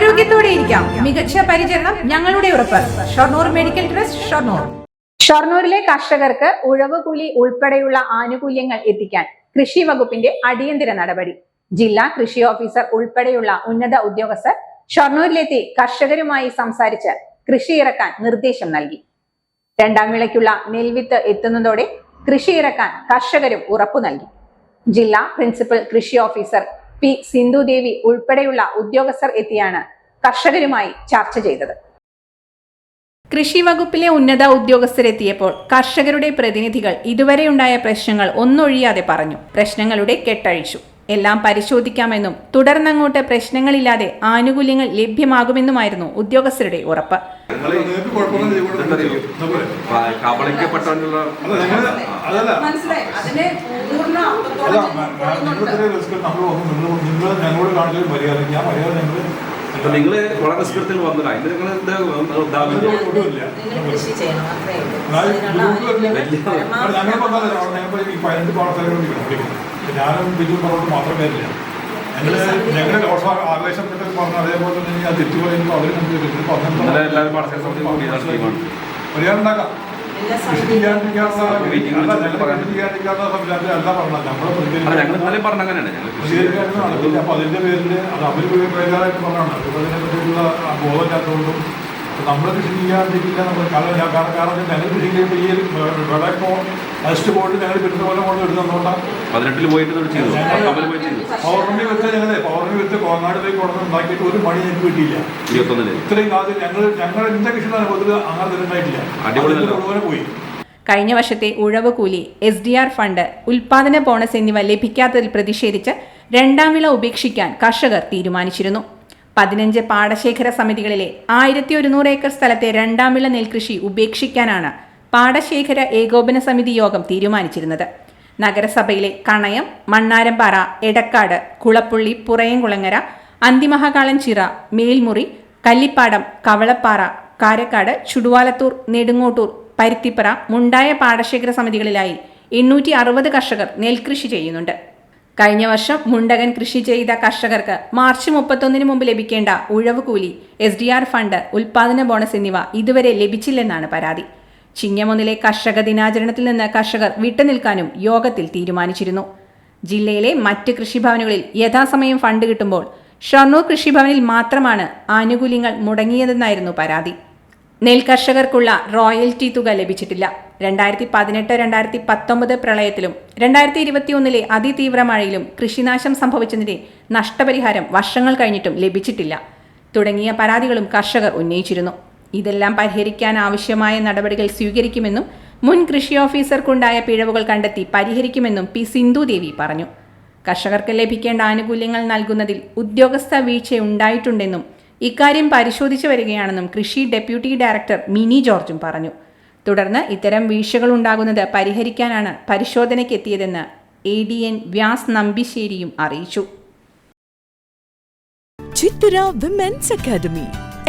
ആരോഗ്യത്തോടെ ഇരിക്കാം. മികച്ച പരിചരണം ഞങ്ങളുടെ ഉറപ്പ്. Shoranur medical trust Shoranur. ഷൊർണൂരിലെ കർഷകർക്ക് ഉഴവ് കൂലി ഉൾപ്പെടെയുള്ള ആനുകൂല്യങ്ങൾ എത്തിക്കാൻ കൃഷി വകുപ്പിന്റെ അടിയന്തര നടപടി. ജില്ലാ കൃഷി ഓഫീസർ ഉൾപ്പെടെയുള്ള ഉന്നത ഉദ്യോഗസ്ഥർ ഷൊർണൂരിലെത്തി കർഷകരുമായി സംസാരിച്ച് കൃഷി ഇറക്കാൻ നിർദ്ദേശം നൽകി. രണ്ടാം വിളയ്ക്കുള്ള നെൽവിത്ത് എത്തുന്നതോടെ കൃഷി ഇറക്കാൻ കർഷകരും ഉറപ്പു നൽകി. ജില്ലാ പ്രിൻസിപ്പൽ കൃഷി ഓഫീസർ പി സിന്ധുദേവി ഉൾപ്പെടെയുള്ള ഉദ്യോഗസ്ഥർ എത്തിയാണ് കർഷകരുമായി ചർച്ച ചെയ്തത്. കൃഷി വകുപ്പിലെ ഉന്നത ഉദ്യോഗസ്ഥരെത്തിയപ്പോൾ കർഷകരുടെ പ്രതിനിധികൾ ഇതുവരെ ഇതുവരെയുണ്ടായ പ്രശ്നങ്ങൾ ഒന്നൊഴിയാതെ പറഞ്ഞു. പ്രശ്നങ്ങളുടെ കെട്ടഴിച്ചു. എല്ലാം പരിശോധിക്കാമെന്നും തുടർന്നങ്ങോട്ട് പ്രശ്നങ്ങളില്ലാതെ ആനുകൂല്യങ്ങൾ ലഭ്യമാകുമെന്നുമായിരുന്നു ഉദ്യോഗസ്ഥരുടെ ഉറപ്പ്. ഞങ്ങളോട് കാണിച്ചൊരു മര്യാദ ഞാൻ മര്യാദ ഞങ്ങൾ അപ്പൊ നിങ്ങൾ വളരെ സ്പീഡത്തിൽ വന്നില്ല അതിന് നിങ്ങൾ ഞാനും ബിജു പറഞ്ഞിട്ട് മാത്രം പേരില്ല ദോഷ ആവേശപ്പെട്ട് പറഞ്ഞ അതേപോലെ തന്നെ ഇനി അത് തെറ്റു പറയുമ്പോൾ അവർ ഇന്നലെ എല്ലാവരും ഞങ്ങൾ പറഞ്ഞ അങ്ങനെയാണ് അപ്പൊ അതിന്റെ പേരിൽ അത് അവർ പേരായിട്ട് പറഞ്ഞാണ് അവർക്ക് അതിനെ പറ്റിയുള്ള ആ ബോധമില്ലാത്തതുകൊണ്ടും നമ്മൾ കൃഷി ചെയ്യാണ്ടിരിക്കില്ല നമ്മൾ കാരണം ഞാൻ- കാരണം കാരണം ഞങ്ങൾ കൃഷി ചെയ്യുമ്പോൾ ഈ വിളക്കോ അസ്റ്റ് പോയിട്ട് ഞങ്ങൾ കിട്ടുന്ന പോലെ കൊണ്ട് ഇടുന്നതുകൊണ്ടാണ് പതിനെട്ടിൽ പോയിട്ട് പൗർണമി വെച്ചാൽ ഞങ്ങളെ കോങ്ങാട് പോയി കൊടുത്ത് ഉണ്ടാക്കിയിട്ട് ഒരു പണി ഞങ്ങൾക്ക് കിട്ടിയില്ല. ഇത്രയും കാലത്ത് ഞങ്ങൾ ഞങ്ങൾ എന്റെ കൃഷി അനുഭവത്തിൽ അങ്ങനെ മുഴുവനെ പോയി. കഴിഞ്ഞ വർഷത്തെ ഉഴവ് കൂലി എസ് ഡി ആർ ഫണ്ട് ഉൽപാദന ബോണസ് എന്നിവ ലഭിക്കാത്തതിൽ പ്രതിഷേധിച്ച് രണ്ടാം വിള ഉപേക്ഷിക്കാൻ കർഷകർ തീരുമാനിച്ചിരുന്നു. പതിനഞ്ച് പാടശേഖര സമിതികളിലെ ആയിരത്തി ഒരുന്നൂറ് ഏക്കർ സ്ഥലത്തെ രണ്ടാം വിള നെൽകൃഷി ഉപേക്ഷിക്കാനാണ് പാടശേഖര ഏകോപന സമിതി യോഗം തീരുമാനിച്ചിരുന്നത്. നഗരസഭയിലെ കണയം മണ്ണാരംപാറ എടക്കാട് കുളപ്പുള്ളി പുറയംകുളങ്ങര അന്തിമഹാകാളൻ ചിറ മേൽമുറി കല്ലിപ്പാടം കവളപ്പാറ കാരക്കാട് ചുടുവാലത്തൂർ നെടുങ്ങോട്ടൂർ പരുത്തിപ്പറ മുണ്ടായ പാടശേഖര സമിതികളിലായി എണ്ണൂറ്റി അറുപത് കർഷകർ നെൽകൃഷി ചെയ്യുന്നുണ്ട്. കഴിഞ്ഞ വർഷം മുണ്ടകൻ കൃഷി ചെയ്ത കർഷകർക്ക് മാർച്ച് മുപ്പത്തൊന്നിന് മുമ്പ് ലഭിക്കേണ്ട ഉഴവ് കൂലി എസ് ഡി ആർ ഫണ്ട് ഉൽപാദന ബോണസ് എന്നിവ ഇതുവരെ ലഭിച്ചില്ലെന്നാണ് പരാതി. ചിങ്ങമൊന്നിലെ കർഷക ദിനാചരണത്തിൽ നിന്ന് കർഷകർ വിട്ടുനിൽക്കാനും യോഗത്തിൽ തീരുമാനിച്ചിരുന്നു. ജില്ലയിലെ മറ്റ് കൃഷിഭവനുകളിൽ യഥാസമയം ഫണ്ട് കിട്ടുമ്പോൾ ഷൊർണൂർ കൃഷിഭവനിൽ മാത്രമാണ് ആനുകൂല്യങ്ങൾ മുടങ്ങിയതെന്നായിരുന്നു പരാതി. നെൽ കർഷകർക്കുള്ള റോയൽറ്റി തുക ലഭിച്ചിട്ടില്ല. രണ്ടായിരത്തി പതിനെട്ട് രണ്ടായിരത്തി പത്തൊമ്പത് പ്രളയത്തിലും രണ്ടായിരത്തി ഇരുപത്തിയൊന്നിലെ അതിതീവ്ര മഴയിലും കൃഷിനാശം സംഭവിച്ചതിന്റെ നഷ്ടപരിഹാരം വർഷങ്ങൾ കഴിഞ്ഞിട്ടും ലഭിച്ചിട്ടില്ല. തുടങ്ങിയ പരാതികളും കർഷകർ ഉന്നയിച്ചിരുന്നു. ഇതെല്ലാം പരിഹരിക്കാൻ ആവശ്യമായ നടപടികൾ സ്വീകരിക്കുമെന്നും മുൻ കൃഷി ഓഫീസർക്കുണ്ടായ പിഴവുകൾ കണ്ടെത്തി പരിഹരിക്കുമെന്നും പി സിന്ധുദേവി പറഞ്ഞു. കർഷകർക്ക് ലഭിക്കേണ്ട ആനുകൂല്യങ്ങൾ നൽകുന്നതിൽ ഉദ്യോഗസ്ഥ വീഴ്ചയുണ്ടായിട്ടുണ്ടെന്നും ഇക്കാര്യം പരിശോധിച്ചു വരികയാണെന്നും കൃഷി ഡെപ്യൂട്ടി ഡയറക്ടർ മിനി ജോർജും പറഞ്ഞു. തുടർന്ന് ഇത്തരം വീഴ്ചകൾ ഉണ്ടാകുന്നത് പരിഹരിക്കാനാണ് പരിശോധനയ്ക്കെത്തിയതെന്ന് എ ഡി എൻ വ്യാസ് നമ്പിശ്ശേരിയും അറിയിച്ചു. Women's academy.